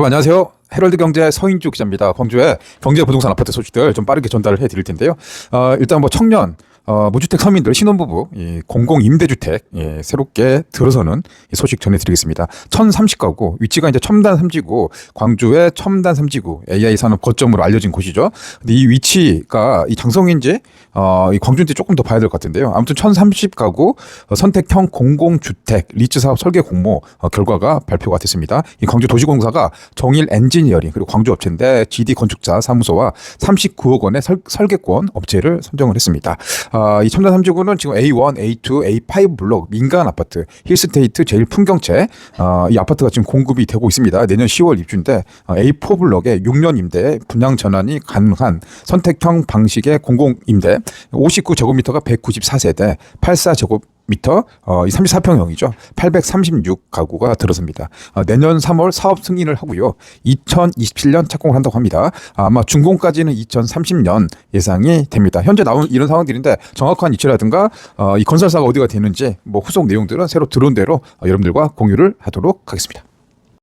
여러분 안녕하세요. 헤럴드 경제 서인주 기자입니다. 광주의 경제 부동산 아파트 소식들 좀 빠르게 전달을 해드릴 텐데요. 어, 일단 뭐 청년 어, 무주택 서민들 신혼부부 이 공공 임대주택 예, 새롭게 들어서는 이 소식 전해드리겠습니다. 1030가구 위치가 이제 첨단 삼지구 광주의 첨단 삼지구 AI 산업 거점으로 알려진 곳이죠. 근데 이 위치가 이 장성인지 어, 이 광주인지 조금 더 봐야 될 것 같은데요. 아무튼 1030가구 어, 선택형 공공주택 리츠 사업 설계 공모 어, 결과가 발표가 됐습니다. 이 광주 도시공사가 정일 엔지니어링 그리고 광주 업체인데 GD 건축자 사무소와 39억 원의 설, 설계권 업체를 선정을 했습니다. 아, 이 첨단 삼지구는 지금 A1, A2, A5 블록 민간 아파트 힐스테이트 제일 풍경채 아, 이 아파트가 지금 공급이 되고 있습니다. 내년 10월 입주인데 아, A4 블록에 6년 임대 분양 전환이 가능한 선택형 방식의 공공 임대 59제곱미터가 194세대 84제곱 미터 어, 이 34평형이죠. 836 가구가 들어섭니다. 어, 내년 3월 사업 승인을 하고요. 2027년 착공을 한다고 합니다. 아마 준공까지는 2030년 예상이 됩니다. 현재 나온 이런 상황들인데 정확한 위치라든가 어, 이 건설사가 어디가 되는지 뭐 후속 내용들은 새로 들어온 대로 어, 여러분들과 공유를 하도록 하겠습니다.